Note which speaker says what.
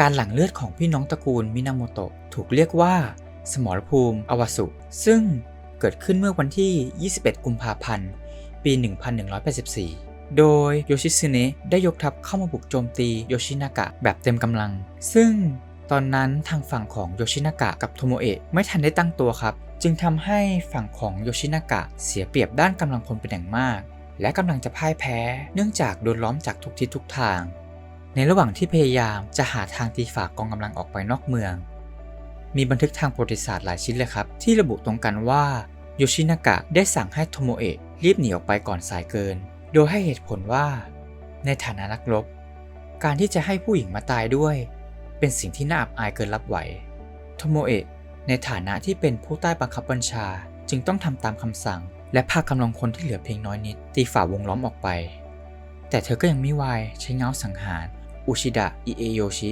Speaker 1: การหลั่งเลือดของพี่น้องตระกูลมินาโมโตะถูกเรียกว่า สมรภูมิอวสุ ซึ่งเกิดขึ้นเมื่อวันที่ 21 กุมภาพันธ์ ปี 1184 โดยโยชิซึเนะได้ยกทัพเข้ามาบุกโจมตีโยชินากะแบบเต็มกำลัง ซึ่งตอนนั้นทางฝั่งของโยชินากะกับโทโมเอะไม่ทันได้ตั้งตัวครับ จึงทำให้ฝั่งของโยชินากะเสียเปรียบด้านกำลังพลเป็นอย่างมาก และกำลังจะพ่ายแพ้ เนื่องจากโดนล้อมจากทุกทิศทุกทาง ในระหว่างที่พยายามจะหาทางตีฝากกองกำลังออกไปนอกเมือง มีบันทึกทางประวัติศาสตร์หลายชิ้นเลยครับ ที่ระบุตรงกันว่าโยชินากะได้สั่งให้โทโมเอะรีบหนีออกไปก่อนสายเกิน โดยให้เหตุผลว่า ในฐานะนักรบ การที่จะให้ผู้หญิงมาตายด้วย เป็นสิ่งที่น่าอับอายเกินรับไหวโทโมเอะในฐานะที่เป็นผู้ใต้บังคับบัญชาจึงต้องทำตามคำสั่ง และพากำลังคนที่เหลือเพียงน้อยนิด ตีฝ่าวงล้อมออกไป แต่เธอก็ยังไม่วายใช้เงาสังหาร อุชิดะ อิเอโยชิ